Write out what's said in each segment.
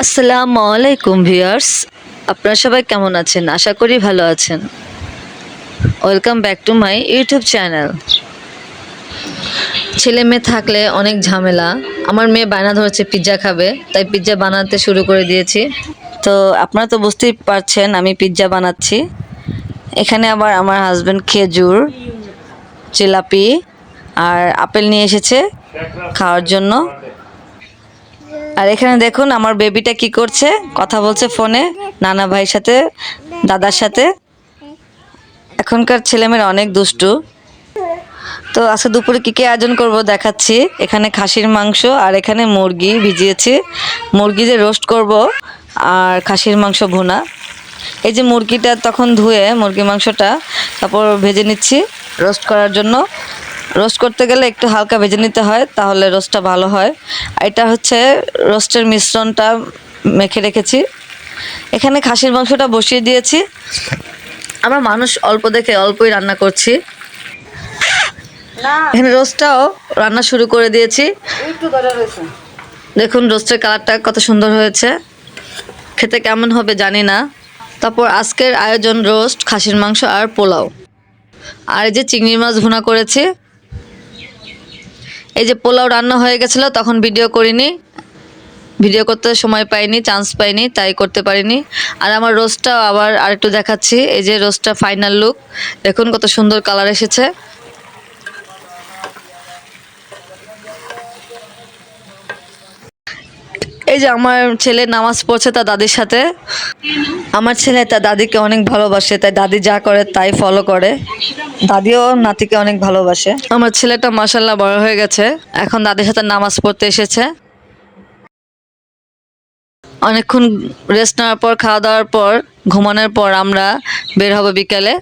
আসসালামু আলাইকুম ভিউয়ার্স। আপনারা সবাই কেমন আছেন? আশা করি ভালো আছেন। Welcome back to my YouTube channel. ছেলে মেয়ে থাকলে অনেক ঝামেলা। আমার মেয়ে বায়না ধরেছে পিৎজা খাবে, তাই পিৎজা বানাতে শুরু করে দিয়েছি। তো আপনারা তো বুঝতেই পারছেন, আমি পিৎজা বানাচ্ছি। এখানে আবার আমার হাজব্যান্ড খেজুর, জিলাপি আর আপেল নিয়ে এসেছে খাওয়ার জন্য। আর এখানে দেখুন আমার বেবিটা কি করছে? কথা বলছে ফোনে, নানা ভাইয়ের সাথে, দাদার সাথে। এখনকার ছেলেমেয়েরা অনেক দুষ্টু। তো আজকে দুপুরে কী কী আয়োজন করব দেখাচ্ছি। এখানে খাসির মাংস আর এখানে মুরগি ভিজিয়েছি। মুরগি যে রোস্ট করব আর খাসির মাংস ভুনা। এই যে মুরগিটা তখন ধুয়ে মুরগি মাংসটা তারপর ভেজে নিচ্ছি রোস্ট করার জন্য। রোস্ট করতে গেলে একটু হালকা ভেজে নিতে হয়, তাহলে রোস্টটা ভালো হয়। এটা হচ্ছে রোস্টের মিশ্রণটা মেখে রেখেছি। এখানে খাসির মাংসটা বসিয়ে দিয়েছি। আমরা মানুষ অল্প দেখে অল্পই রান্না করছি। এখানে রোস্টটাও রান্না শুরু করে দিয়েছি। দেখুন রোস্টের কালারটা কত সুন্দর হয়েছে। খেতে কেমন হবে জানি না। তারপর আজকের আয়োজন রোস্ট, খাসির মাংস আর পোলাও। আর এই যে চিংড়ি মাছ ভুনা করেছি এই যে পোলাও রান্না হয়ে গেছিল, তখন ভিডিও করিনি। ভিডিও করতে সময় পাইনি চান্স পাইনি, তাই করতে পারিনি। আর আমার রোস্টটাও আবার আরেকটু দেখাচ্ছি, এই যে রোস্টটা ফাইনাল লুক দেখুন কত সুন্দর কালার এসেছে। এই যে আমার ছেলে নামাজ পড়ছে তার দাদির সাথে। আমার ছেলে তার দাদিকে অনেক ভালোবাসে তাই দাদি যা করে তাই ফলো করে। দাদিও নাতিকে অনেক ভালোবাসে। আমার ছেলেটা মাসাল্লাহ বড় হয়ে গেছে এখন দাদির সাথে নামাজ পড়তে এসেছে। অনেকক্ষণ রেস্ট নেওয়ার পর খাওয়া দাওয়ার পর ঘুমানোর পর আমরা বের হব বিকালে।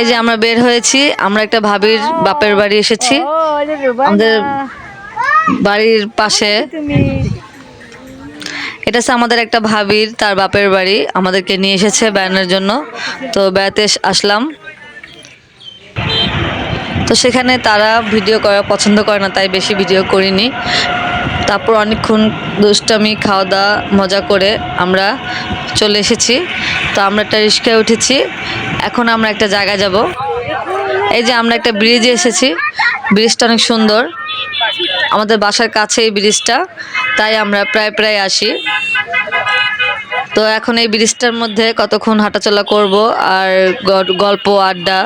এই যে আমরা বের হয়েছি আমরা একটা ভাবির বাপের বাড়ি এসেছি। আমাদের বাড়ির পাশে। এটা হচ্ছে আমাদের একটা ভাবির, তার বাপের বাড়ি। আমাদেরকে নিয়ে এসেছে বেড়ানোর জন্য। তো বেড়াতে আসলাম। তো সেখানে তারা ভিডিও করা পছন্দ করে না, তাই বেশি ভিডিও করিনি। তারপর অনেকক্ষণ দুষ্টামি খাওয়া দাওয়া মজা করে আমরা চলে এসেছি। তো আমরা একটা রিক্সায় উঠেছি। এখন আমরা একটা জায়গা যাব। এই যে আমরা একটা ব্রিজে এসেছি। ব্রিজটা অনেক সুন্দর। আমাদের বাসার কাছে এই ব্রিজটা, তাই আমরা প্রায় প্রায় আসি। তো এখন এই ব্রিজটার মধ্যে কতক্ষণ হাঁটাচলা করব আর গল্প, আড্ডা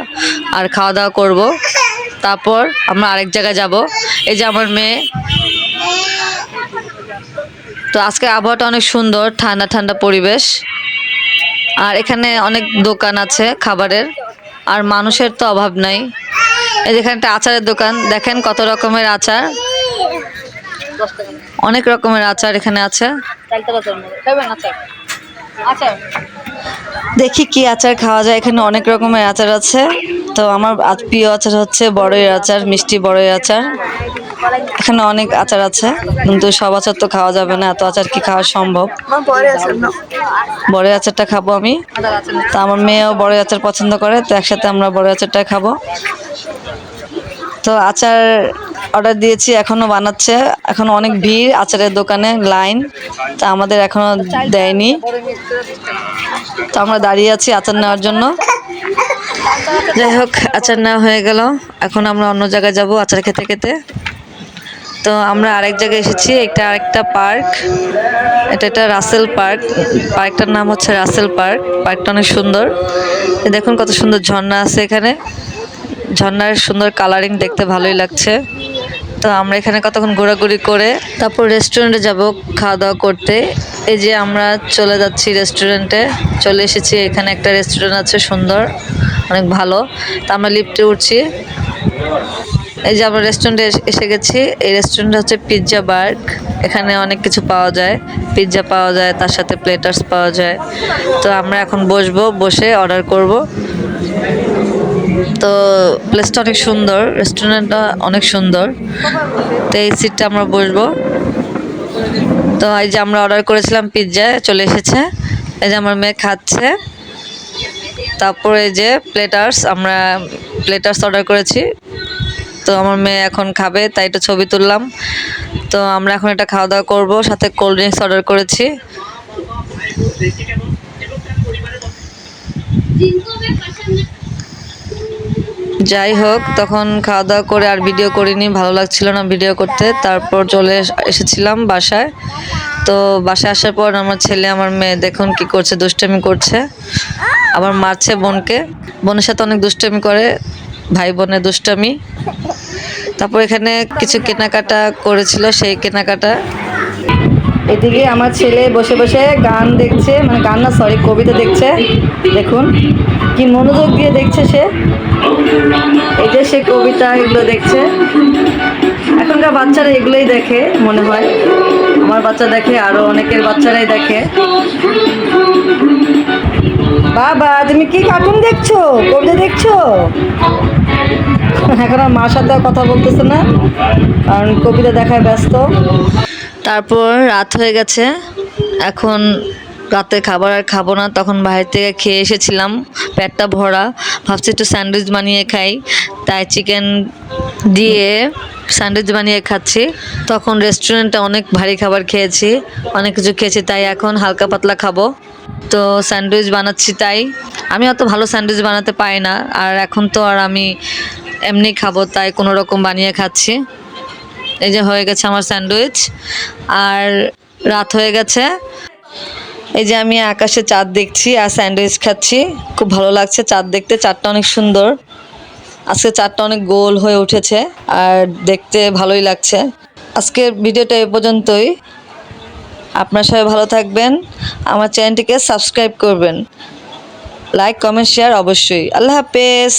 আর খাওয়া দাওয়া করব। তারপর আমরা আরেক জায়গায় যাব। এই যে আমার মেয়ে। তো আজকে আবহাওয়াটা অনেক সুন্দর, ঠান্ডা ঠান্ডা পরিবেশ। আর এখানে অনেক দোকান আছে খাবারের, আর মানুষের তো অভাব নাই। এই যে এখানে একটা আচারের দোকান, দেখেন কত রকমের আচার। অনেক রকমের আচার এখানে আছে। দেখি কি আচার খাওয়া যায়। এখানে অনেক রকমের আচার আছে। তো আমার প্রিয় আচার হচ্ছে বড়ই আচার, মিষ্টি বড়ই আচার। এখানে অনেক আচার আছে। কিন্তু সব আচার তো খাওয়া যাবে না। এত আচার কি খাওয়া সম্ভব? বড় আচারটা খাব আমি। তো আমার মেয়েও বড় আচার পছন্দ করে। তো একসাথে আমরা বড় আচারটা খাব। তো আচার অর্ডার দিয়েছি, এখনও বানাচ্ছে। এখনও অনেক ভিড়, আচারের দোকানে লাইন। তা আমাদের এখনও দেয়নি। তো আমরা দাঁড়িয়ে আছি আচার নেওয়ার জন্য। যাই হোক, আচার নেওয়া হয়ে গেল। এখন আমরা অন্য জায়গায় যাব আচার খেতে খেতে। তো আমরা আরেক জায়গায় এসেছি, এটা আরেকটা পার্ক। এটা একটা রাসেল পার্ক। পার্কটার নাম হচ্ছে রাসেল পার্ক। পার্কটা অনেক সুন্দর। দেখুন কত সুন্দর ঝর্ণা আছে এখানে। ঝর্ণার সুন্দর কালারিং দেখতে ভালোই লাগছে। তো আমরা এখানে কতক্ষণ ঘোরাঘুরি করে তারপর রেস্টুরেন্টে যাব খাওয়া দাওয়া করতে। এই যে আমরা চলে যাচ্ছি রেস্টুরেন্টে চলে এসেছি। এখানে একটা রেস্টুরেন্ট আছে সুন্দর, অনেক ভালো। তা আমরা লিফটে উঠছি। এই যে আমরা রেস্টুরেন্টে এসে গেছি। এই রেস্টুরেন্ট হচ্ছে পিৎজা বার্গ এখানে অনেক কিছু পাওয়া যায়। পিৎজা পাওয়া যায়, তার সাথে প্লেটার্স পাওয়া যায়। তো আমরা এখন বসবো, বসে অর্ডার করব। তো প্লেসটা অনেক সুন্দর রেস্টুরেন্টটা অনেক সুন্দর। তো এই সিটটা আমরা বসবো। তো এই যে আমরা অর্ডার করেছিলাম পিৎজা চলে এসেছে। এই যে আমার মেয়ে খাচ্ছে। তারপরে এই যে প্লেটার্স আমরা প্লেটার্স অর্ডার করেছি। তো আমার মেয়ে এখন খাবে, তাই এটা ছবি তুললাম। তো আমরা এখন এটা খাওয়া দাওয়া করব, সাথে কোল্ড ড্রিঙ্কস অর্ডার করেছি। যাই হোক, তখন খাওয়া দাওয়া করে আর ভিডিও করিনি, ভালো লাগছিল না ভিডিও করতে। তারপর চলে এস- এসেছিলাম বাসায়। তো বাসায় আসার পর আমার ছেলে, আমার মেয়ে, দেখুন কি করছে, দুষ্টামি করছে। আবার মারছে বোনকে। বোনের সাথে অনেক দুষ্টামি করে, ভাই বোনের দুষ্টামি। তারপর এখানে কিছু কেনাকাটা করেছিল, সেই কেনাকাটা। এদিকে আমার ছেলে বসে বসে গান দেখছে মানে গান না সরি কবিতা দেখছে। দেখুন। কি মনোযোগ দিয়ে দেখছে সে? এটা সে কবিতা এগুলো দেখছে। এখনকার বাচ্চারা এগুলোই দেখে, মনে হয়। আমার বাচ্চা দেখে, আরও অনেকের বাচ্চারাই দেখে। বাবা, তুমি কি কার্টুন দেখছ? কবিতা দেখছ? এখন আর মার সাথে কথা বলতেছে না, কারণ কবিতা দেখায় ব্যস্ত। তারপর রাত হয়ে গেছে। এখন রাতে খাবার আর খাব না, তখন বাইরে থেকে খেয়ে এসেছিলাম, পেটটা ভরা। ভাবছি একটু স্যান্ডউইচ বানিয়ে খাই। তাই চিকেন দিয়ে স্যান্ডউইচ বানিয়ে খাচ্ছি। তখন রেস্টুরেন্টে অনেক ভারী খাবার খেয়েছি, অনেক কিছু খেয়েছি, তাই এখন হালকা পাতলা খাব। তো স্যান্ডউইচ বানাচ্ছি তাই। আমি অত ভালো স্যান্ডউইচ বানাতে পারি না, আর এখন তো আর আমি এমনি খাব, তাই কোনো রকম বানিয়ে খাচ্ছি। এই যে হয়ে গেছে আমার স্যান্ডউইচ, আর রাত হয়ে গেছে। এই যে আমি আকাশে চাঁদ দেখছি আর স্যান্ডউইচ খাচ্ছি। খুব ভালো লাগছে চাঁদ দেখতে, চাঁদটা অনেক সুন্দর। আজকে চাঁদটা অনেক গোল হয়ে উঠেছে আর দেখতে ভালোই লাগছে। আজকের ভিডিওটা এ পর্যন্তই। আপনার সবাই ভালো থাকবেন। আমার চ্যানেলটিকে সাবস্ক্রাইব করবেন। লাইক, কমেন্ট, শেয়ার অবশ্যই। আল্লাহ হাফেজ।